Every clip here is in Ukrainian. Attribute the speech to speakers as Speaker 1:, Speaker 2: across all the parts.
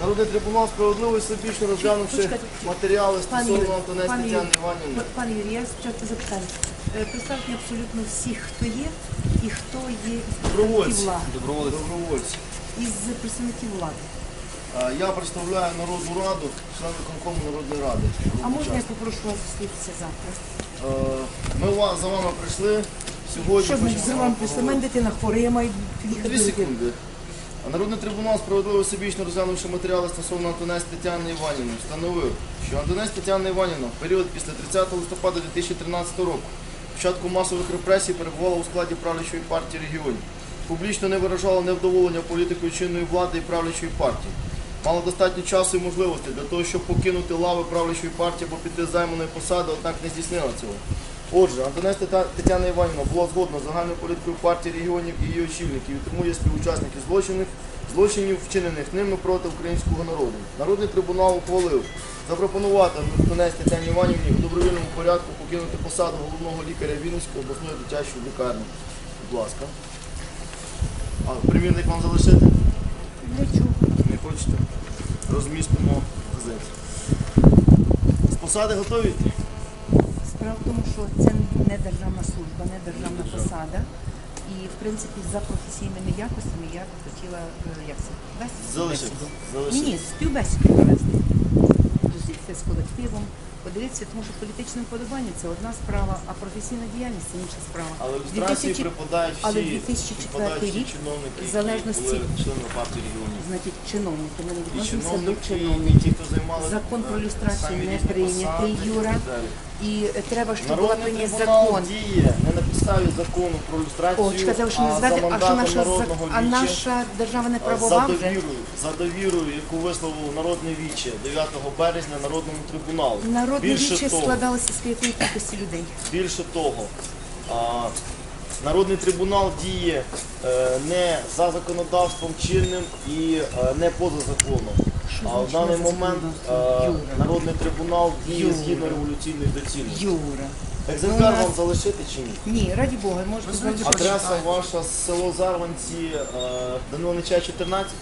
Speaker 1: Народний трибунал справедливо і всебічно розглянувши
Speaker 2: Почекайте.
Speaker 1: матеріали стосовно
Speaker 2: Юрій,
Speaker 1: Антонець
Speaker 2: пане
Speaker 1: Тетяни Іванівни.
Speaker 2: п- Пане Юрій, я спочатку запитаю. Е, Представте абсолютно всіх, хто є і хто є із представників
Speaker 1: Добровольці.
Speaker 2: влади.
Speaker 1: Добровольці.
Speaker 2: Із представників влади.
Speaker 1: А, Я представляю Народну Раду, член виконкому Народної Ради.
Speaker 2: А можна я попрошу вас зустрітися завтра?
Speaker 1: Е, Ми ва- за вами прийшли сьогодні.
Speaker 2: Що значить
Speaker 1: хочемо
Speaker 2: за вами прийшли? Мене дитина хвора, я маю під'їхати.
Speaker 1: Дві
Speaker 2: до дитини.
Speaker 1: секунди. Народний трибунал справедливо всебічно розглянувши матеріали стосовно Антонець Тетяни Іванівни, встановив, що Антонець Тетяна Іванівна в період після 30 листопада 2013 року, початку масових репресій, перебувала у складі правлячої партії регіонів. Публічно не виражала невдоволення політикою чинної влади і правлячої партії. Мала достатньо часу і можливостей для того, щоб покинути лави правлячої партії або піти займаної посади, однак не здійснила цього. Отже, Антонець Тетяна Іванівна була згодна з загальною політикою партії регіонів і її очільників, і тому є співучасники злочинів, злочинів, вчинених ними проти українського народу. Народний трибунал ухвалив запропонувати Антонець Тетяні Іванівні у добровільному порядку покинути посаду головного лікаря Вінницької обласної дитячої лікарні. Будь ласка. А примірник вам залишити?
Speaker 2: Для чого?
Speaker 1: Не хочете? Розмістимо газеті. З посади готові?
Speaker 2: Справа в тому, що це не державна служба, не державна посада. І, в принципі, за професійними якостями я б хотіла е, як це вести
Speaker 1: Залишити. Залишити.
Speaker 2: Ні, співбесіду провести. Зустрітися з колективом, подивитися, тому що політичне вподобання це одна справа, а професійна діяльність це інша справа.
Speaker 1: Але в ілюстрації
Speaker 2: 2000
Speaker 1: припадають всі,
Speaker 2: але 2004
Speaker 1: припадають всі
Speaker 2: рік
Speaker 1: чиновники,
Speaker 2: в залежності-
Speaker 1: які були членами партії регіонів.
Speaker 2: Значить, чиновники, ми не
Speaker 1: І
Speaker 2: відносимося до
Speaker 1: чиновники, і
Speaker 2: чиновників.
Speaker 1: ті, хто займали
Speaker 2: Закон про
Speaker 1: е,
Speaker 2: люстрацію
Speaker 1: самі
Speaker 2: не
Speaker 1: різні
Speaker 2: прийнятий, Юра.
Speaker 1: далі.
Speaker 2: І е, треба, щоб була
Speaker 1: Народний
Speaker 2: прийнят
Speaker 1: трибунал
Speaker 2: закон.
Speaker 1: діє не підставі закону про люстрацію,
Speaker 2: О, чекайте, ви що не
Speaker 1: а за
Speaker 2: а що
Speaker 1: мандатом
Speaker 2: наша,
Speaker 1: народного
Speaker 2: а
Speaker 1: віче,
Speaker 2: наша держава не
Speaker 1: а,
Speaker 2: правова
Speaker 1: за
Speaker 2: вже?
Speaker 1: довірою, за довірою, яку висловив народне віче 9 березня Народному трибуналу.
Speaker 2: Народне
Speaker 1: Більше
Speaker 2: віче
Speaker 1: того,
Speaker 2: складалося з якої кількості людей.
Speaker 1: Більше того, а, Народний трибунал діє е, не за законодавством чинним і е, не поза законом. А в даний момент е, Народний трибунал діє згідно революційної доцільності.
Speaker 2: Юра.
Speaker 1: Екземпляр
Speaker 2: Ну, нас-
Speaker 1: вам залишити чи ні?
Speaker 2: Ні, раді Бога, можете завжди
Speaker 1: Адреса ваша село Зарванці, е, Данило Нечай 14.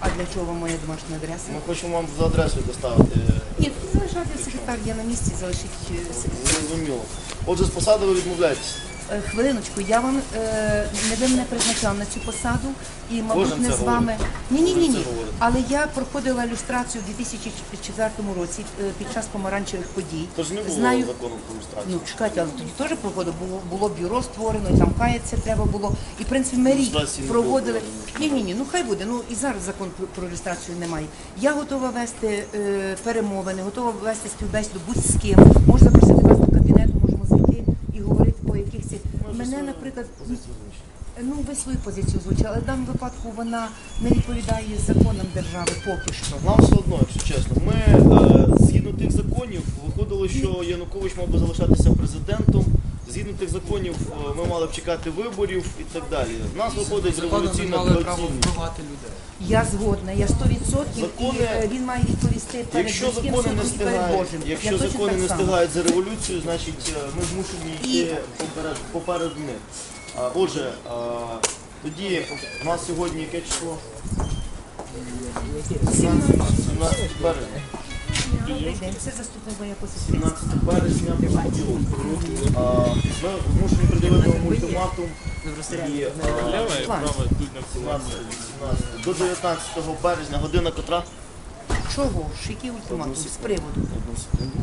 Speaker 2: А для чого вам моя домашня адреса?
Speaker 1: Ми хочемо вам за адресою доставити.
Speaker 2: Ні, залишайте секретар, я на місці, залишіть е, секретар.
Speaker 1: Зрозуміло. Отже, з посади ви відмовляєтесь.
Speaker 2: Е, Хвилиночку, я вам е, не ви мене призначав на цю посаду і, мабуть, не з вами. Ні, ні, ні, ні. Але я проходила ілюстрацію у 2004 році е, під час помаранчевих подій.
Speaker 1: Тож не було
Speaker 2: Знаю,
Speaker 1: закону про люстрацію.
Speaker 2: Ну, чекайте, але тоді теж проходило, було, було бюро створено, і там каятися треба було. І, в принципі, ми рік
Speaker 1: не
Speaker 2: проводили.
Speaker 1: було,
Speaker 2: Ні, ні, ні, ну хай буде. Ну і зараз закон про, про люстрацію немає. Я готова вести е, перемовини, готова вести співбесіду будь з ким. Можу запросити вас до кабінету, можемо зайти і говорити по якихось. Мене, наприклад,
Speaker 1: озвучити.
Speaker 2: ну ви свою позицію озвучили, але в даному випадку вона не відповідає законам держави поки що.
Speaker 1: Нам все одно, якщо чесно. Ми е, згідно тих законів виходило, що Янукович мав би залишатися президентом. Згідно тих законів е, ми мали б чекати виборів і так далі. В нас виходить революційна доцільність.
Speaker 2: Я згодна, я 100%
Speaker 1: Закони-
Speaker 2: е, він має відповісти перед
Speaker 1: Якщо
Speaker 2: людським
Speaker 1: закони
Speaker 2: судом
Speaker 1: не
Speaker 2: і перед
Speaker 1: встигають,
Speaker 2: Божим.
Speaker 1: якщо
Speaker 2: точно
Speaker 1: закони
Speaker 2: так
Speaker 1: не
Speaker 2: само.
Speaker 1: встигають за революцію, значить е, ми змушені йти поперед, поперед них. А, Отже, а, тоді у нас сьогодні яке число? 17 17 березня.
Speaker 2: Добрий день, це заступник моя посесія.
Speaker 1: 17 березня Ми змушені приділити вам ультиматум і е,
Speaker 3: Лева і
Speaker 2: План.
Speaker 3: права тут на
Speaker 1: 17, 18, до 19 березня, година котра?
Speaker 2: Чого ж? Який ультиматум? З приводу.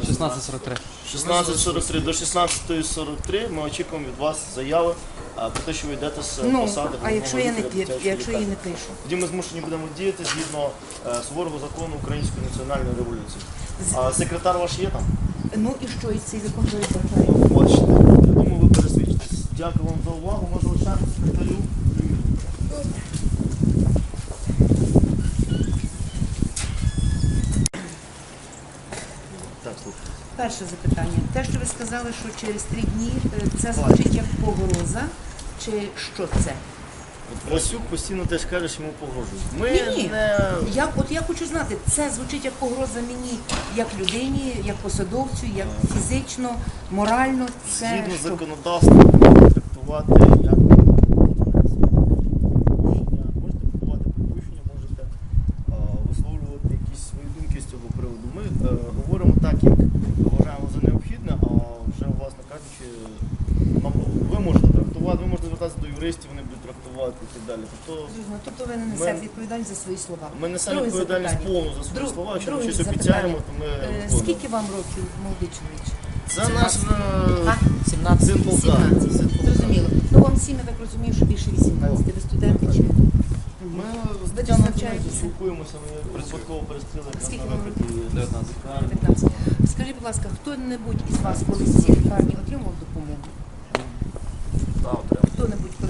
Speaker 4: 16.43.
Speaker 1: 16.43 до 16.43 ми очікуємо від вас заяви а, про те, що ви йдете з
Speaker 2: Ну,
Speaker 1: посади.
Speaker 2: а якщо я не
Speaker 1: дитячої
Speaker 2: якщо я не пишу?
Speaker 1: Тоді ми змушені будемо діяти згідно е, суворого закону Української національної революції. А секретар ваш є там?
Speaker 2: Ну і що, і цей закон передбачає?
Speaker 1: Бачите, я думаю, ви пересвідчитесь. Дякую вам за увагу. Ми залишаємо секретарю.
Speaker 2: Перше запитання. Те, що ви сказали, що через три дні е, це звучить як погроза, чи що це?
Speaker 1: От Васюк постійно теж каже, що йому погрожують. Ми
Speaker 2: Ні-ні.
Speaker 1: не
Speaker 2: Я, от я хочу знати, це звучить як погроза мені, як людині, як посадовцю, як фізично, морально. Це
Speaker 1: згідно
Speaker 2: що?
Speaker 1: законодавства можна трактувати як порушення. Можете подавати припущення
Speaker 2: як?
Speaker 1: вважаємо за необхідне, а вже, власне кажучи, нам, ви можете трактувати, ви можете звертатися до юристів, вони будуть трактувати і так далі. Тобто
Speaker 2: Зрозуміло. Тобто ви не несете
Speaker 1: Ми-
Speaker 2: відповідальність за свої слова.
Speaker 1: ми несемо
Speaker 2: Друге
Speaker 1: відповідальність
Speaker 2: запитання.
Speaker 1: повну за свої
Speaker 2: Друг-
Speaker 1: слова, якщо ми
Speaker 2: друге
Speaker 1: щось
Speaker 2: запитання.
Speaker 1: обіцяємо, то ми
Speaker 2: Е,
Speaker 1: виконуємо.
Speaker 2: Скільки вам років, молодий чоловік?
Speaker 1: Це наш е,
Speaker 4: 17.
Speaker 1: син полка.
Speaker 2: 17.
Speaker 1: Син полка.
Speaker 2: Зрозуміло. Ну вам всім, я так розумію, що більше 18. Ви студенти чи?
Speaker 1: Ми
Speaker 2: Ви
Speaker 1: Тетяною
Speaker 2: навчаєтеся?
Speaker 1: спілкуємося, ми випадково перестріли
Speaker 2: Скільки вам
Speaker 1: випадки.
Speaker 4: 19.
Speaker 2: 15. Скажіть, будь ласка, хто-небудь із вас колись в цій лікарні отримував допомогу?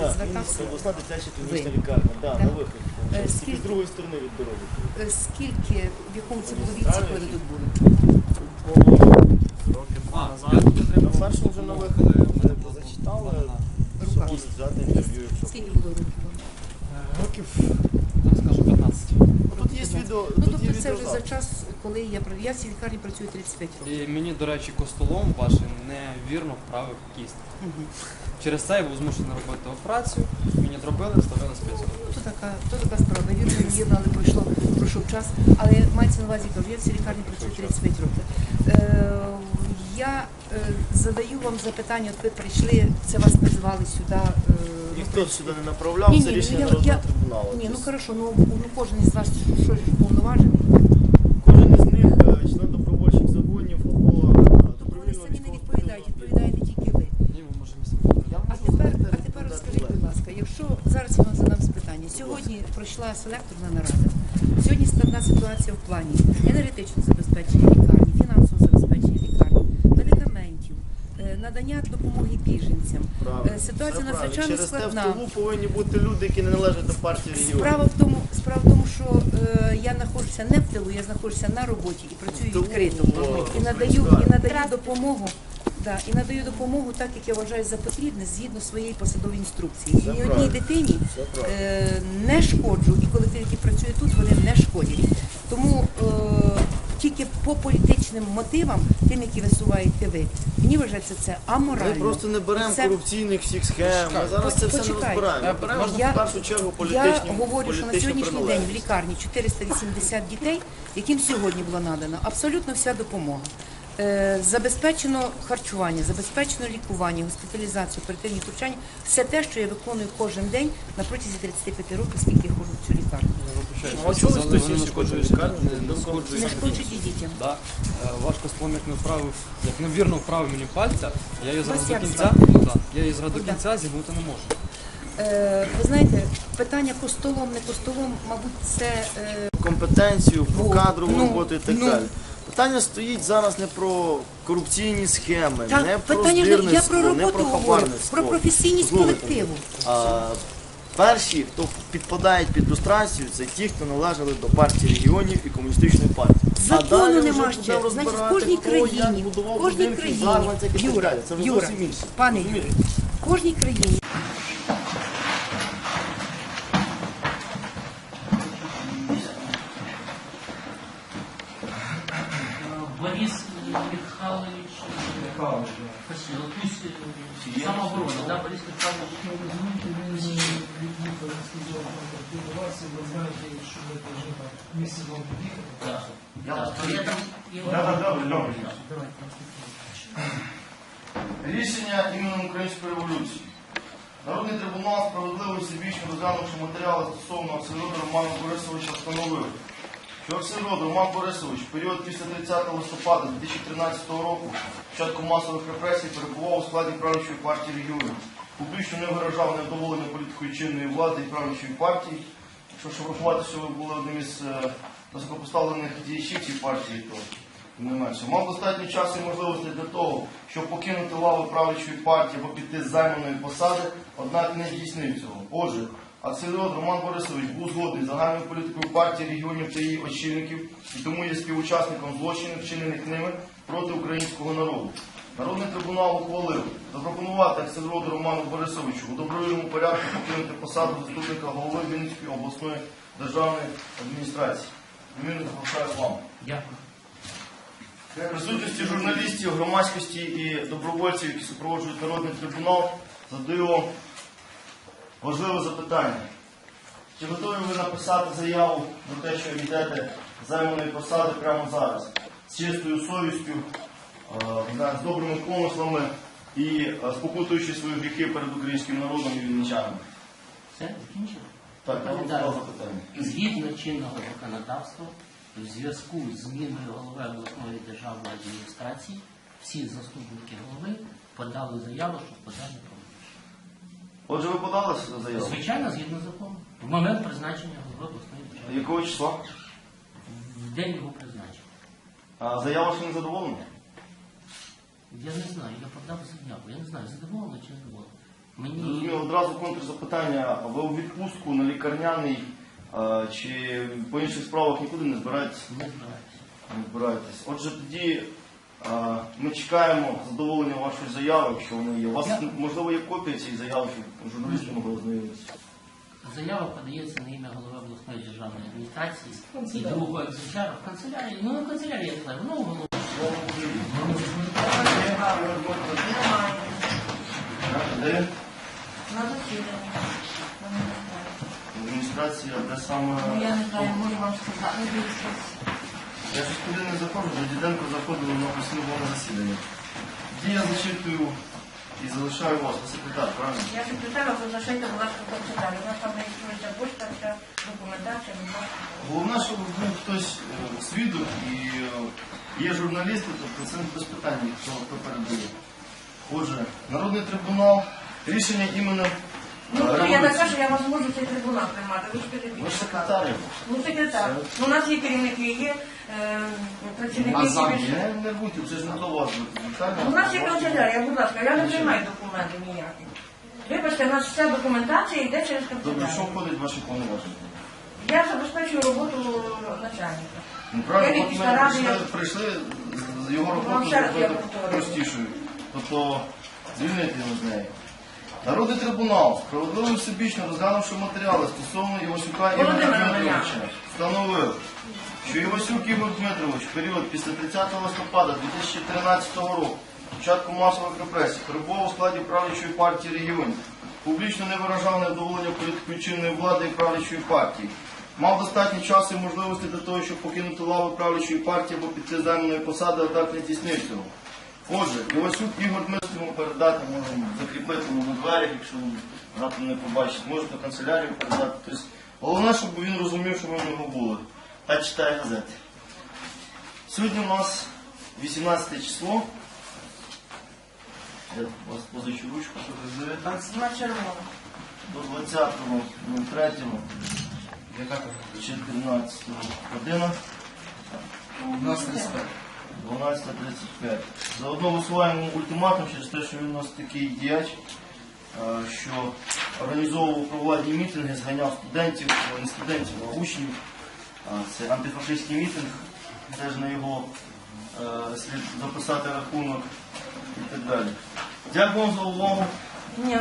Speaker 1: Так,
Speaker 2: звертався?
Speaker 1: Обласна дитяча клінічна лікарня, да,
Speaker 2: Так.
Speaker 1: на виході.
Speaker 2: Е,
Speaker 1: Тільки
Speaker 2: скільки-
Speaker 1: з другої сторони від дороги.
Speaker 2: Е, Скільки, в якому це було віці, коли ви тут були?
Speaker 1: На першому вже на виході мене зачитали, що
Speaker 2: Рука.
Speaker 1: можуть взяти інтерв'ю, якщо.
Speaker 2: Скільки було років вам?
Speaker 1: Років.
Speaker 4: Там скажу 15.
Speaker 1: Тут є відео,
Speaker 2: Ну, тобто це вже за час, коли я я в цій лікарні працюю 35 років.
Speaker 4: І мені, до речі, костолом вашим невірно вправив кість.
Speaker 2: Мгм.
Speaker 4: Через це я був змушений робити операцію. Мені зробили, вставили спецію.
Speaker 2: То така, то така справа. Вірно, невірно, але пройшло, пройшов час. Але мається на увазі, кажу, я в цій лікарні працюю 35 років. Е, я задаю вам запитання, от ви прийшли, це вас призвали сюди. Е,
Speaker 1: Ніхто сюди не направляв,
Speaker 2: Ні,
Speaker 1: це
Speaker 2: ні,
Speaker 1: рішення
Speaker 2: я-
Speaker 1: народного трибуналу.
Speaker 2: Ні, ну
Speaker 1: Тобто
Speaker 2: хорошо, ну, ну кожен із вас щось повноважений.
Speaker 1: Кожен із них е, член добровольчих загонів або е,
Speaker 2: Вони
Speaker 1: добровільного
Speaker 2: самі не відповідають, відповідаєте тільки ви.
Speaker 4: Ні, ми можемо
Speaker 1: Я
Speaker 2: А
Speaker 1: можу
Speaker 2: тепер, а розкажіть, будь ласка, якщо зараз я вам задам питання. Сьогодні пройшла селекторна нарада. Сьогодні складна ситуація в плані енергетичного забезпечення лікарні, фінансового забезпечення лікарні, медикаментів, е, надання допомоги біженцям.
Speaker 1: Правильно,
Speaker 2: Е, Ситуація
Speaker 1: все
Speaker 2: надзвичайно
Speaker 1: Через
Speaker 2: складна.
Speaker 1: те в тилу повинні бути люди, які не належать до партії регіонів.
Speaker 2: Справа в тому, справа в тому, що е, я знаходжуся не в тилу, я знаходжуся на роботі і працюю
Speaker 1: Тилу,
Speaker 2: відкрито.
Speaker 1: о,
Speaker 2: І надаю, і надаю допомогу. Да, і надаю допомогу так, як я вважаю за потрібне, згідно своєї посадової інструкції.
Speaker 1: Це
Speaker 2: І ні одній
Speaker 1: правильно.
Speaker 2: дитині
Speaker 1: Це правильно.
Speaker 2: е, не шкоджу, і колектив, який працює тут, вони не шкодять. Тому е, тільки по політичним мотивам, тим, які висуваєте ви, мені вважається це аморально.
Speaker 1: Ми просто не беремо
Speaker 2: Це-
Speaker 1: корупційних всіх схем. Ми зараз це все не
Speaker 2: Почекайте.
Speaker 1: розбираємо. можна беремо
Speaker 2: Я-
Speaker 1: в першу чергу
Speaker 2: Я говорю, що на
Speaker 1: політичну
Speaker 2: сьогоднішній день в лікарні 480 дітей, яким сьогодні була надана абсолютно вся допомога. Е, Забезпечено харчування, забезпечено лікування, госпіталізацію, оперативні втручання все те, що я виконую кожен день на протязі 35 років, скільки я ходжу в цю лікарню.
Speaker 1: Ну, а чого хтось інший хоче лікарню?
Speaker 4: Не
Speaker 2: Не дітям.
Speaker 4: Да. Е, Ваш костолом як не вправив, як невірно вправив мені пальця, я її зараз до кінця, ну, я її зараз до кінця зігнути не можу.
Speaker 2: Е, Ви знаєте, питання костолом, не костолом, мабуть, це
Speaker 1: компетенцію,
Speaker 2: Ну,
Speaker 1: кадрову
Speaker 2: ну,
Speaker 1: роботу і так
Speaker 2: ну.
Speaker 1: далі. Питання стоїть зараз не про корупційні схеми,
Speaker 2: та,
Speaker 1: не про
Speaker 2: питання не- я
Speaker 1: здирництво,
Speaker 2: про
Speaker 1: не
Speaker 2: роботу
Speaker 1: про
Speaker 2: говорю,
Speaker 1: хабарництво.
Speaker 2: про професійність
Speaker 1: Слухайте,
Speaker 2: колективу.
Speaker 1: А, перші, хто підпадають під люстрацію, це ті, хто належали до партії регіонів і комуністичної партії.
Speaker 2: Закону нема ще. Значить, в кожній країні, в кожній країні, Юра. Юра, пане Юрій, в кожній країні
Speaker 1: Рішення імені Української революції. Народний трибунал справедливо і всебічно розглянувши матеріали стосовно Оксирода Романа Борисовича встановив, що Роман Борисович період після 30 листопада 2013 року, початку масових репресій, перебував у складі правлячої партії регіонів. Публічно не виражав невдоволення політикою чинної влади і правлячої партії. Якщо щоб рахувати, що ви були одним із е, високопоставлених діячів цієї партії, то не менше. Мав достатньо часу і можливостей для того, щоб покинути лави правлячої партії або піти з займаної посади, однак не здійснив цього. Отже, Аксельрод Роман Борисович був згодний з загальною політикою партії регіонів та її очільників і тому є співучасником злочинів, вчинених ними проти українського народу. Народний трибунал ухвалив запропонувати Аксельроду Роману Борисовичу у добровільному порядку покинути посаду заступника голови Вінницької обласної державної адміністрації. Примірно запрошую вам.
Speaker 3: Дякую.
Speaker 1: Присутності журналістів, громадськості і добровольців, які супроводжують народний трибунал, задаю вам важливе запитання. Чи готові ви написати заяву про те, що йдете займаної посади прямо зараз? з чистою совістю, е, з добрими помислами і е, спокутуючи свої гріхи перед українським народом і вінничанами.
Speaker 3: Все, закінчили?
Speaker 1: Так, я вам запитання.
Speaker 3: Згідно чинного законодавства, в зв'язку з зміною голови обласної державної адміністрації, всі заступники голови подали заяву, щоб подати.
Speaker 1: Отже, ви подали заяву?
Speaker 3: Звичайно, згідно закону. В момент призначення голови обласної держави.
Speaker 1: Якого числа?
Speaker 3: В день його призначення.
Speaker 1: А заява ще не задоволена?
Speaker 3: Я не знаю, я подав заяву. Я не знаю, задоволений чи не задоволений. Мені
Speaker 1: Зрозуміло, одразу контрзапитання. Ви у відпустку на лікарняний чи по інших справах нікуди не збираєтесь?
Speaker 3: не збираюся.
Speaker 1: Не збираєтесь. Отже, тоді ми чекаємо задоволення вашої заяви, якщо воно є. У вас можливо є копія цієї заяви, щоб журналісти могли ознайомитися.
Speaker 3: Заява подається на ім'я голови обласної державної адміністрації і другого екземпляра в канцелярії. Ну, не в канцелярії, я знаю, воно.
Speaker 1: Де?
Speaker 5: На засіданні.
Speaker 1: Адміністрація, де саме.
Speaker 5: Ну, я не знаю, можу вам сказати.
Speaker 1: Я не заходжу, до Діденко заходили на послідовне засідання. Я зачитую і залишаю вас, ви секретар, правильно?
Speaker 5: Я секретаря позашайте, будь ласка, канцелярі. У нас там реєструється почта, вся документація, будь ласка.
Speaker 1: Головне, щоб був хтось е, свідок і е, є журналісти, тобто це без питань, хто, хто передає. Отже, Народний трибунал, рішення іменно
Speaker 5: Ну, я така, що я вас можу цей трибунал приймати. Ви ж
Speaker 1: Ви ж.
Speaker 5: Ну, секретар. Ну, у нас є керівники, є е, працівники,
Speaker 4: зам
Speaker 5: які...
Speaker 4: є.
Speaker 1: Не, не будьте, це ж не до вас.
Speaker 5: У нас є канцелярія, будь ласка, я не приймаю документи ніякі. Вибачте, у нас вся документація йде через
Speaker 1: Добре, що
Speaker 5: канцелярію.
Speaker 1: входить в ваші повноваження?
Speaker 5: Я забезпечую роботу начальника.
Speaker 1: Ну правильно,
Speaker 5: Я
Speaker 1: от ми прийшли, прийшли з- з його
Speaker 5: Вам
Speaker 1: роботу
Speaker 5: ще раз я
Speaker 1: зробити
Speaker 5: повторюю.
Speaker 1: простішою. Тобто звільнити його з неї. Народний трибунал, справедливо всебічно розглянувши матеріали стосовно Івасюка Ігоря Дмитровича, встановив, що Івасюк Ігор Дмитрович в період після 30 листопада 2013 року, початку масових репресій, перебував у складі правлячої партії регіонів, публічно не виражав невдоволення політикою чинної влади і правлячої партії. Мав достатньо часу і можливості для того, щоб покинути лаву правлячої партії або піти займаної посади, однак не здійснив цього. Отже, Івасюк Ігор Дмитрович йому передати, можемо закріпити на дверях, якщо він раптом не побачить, можете в канцелярію передати. Тобто, головне, щоб він розумів, що ми в нього були. Та читає газети. Сьогодні у нас 18 число. Я вас позичу ручку, щоб ви знаєте.
Speaker 5: На червоно.
Speaker 1: До 20.03.
Speaker 4: Яка там?
Speaker 1: 14 година.
Speaker 4: У нас 35.
Speaker 1: 12.35. Заодно висуваємо ультиматум через те, що він у нас такий діяч, е, що організовував провладні мітинги, зганяв студентів, не студентів, а учнів. Це антифашистський мітинг, теж на його е, слід записати рахунок і так далі. Дякую вам за увагу.
Speaker 5: Ні,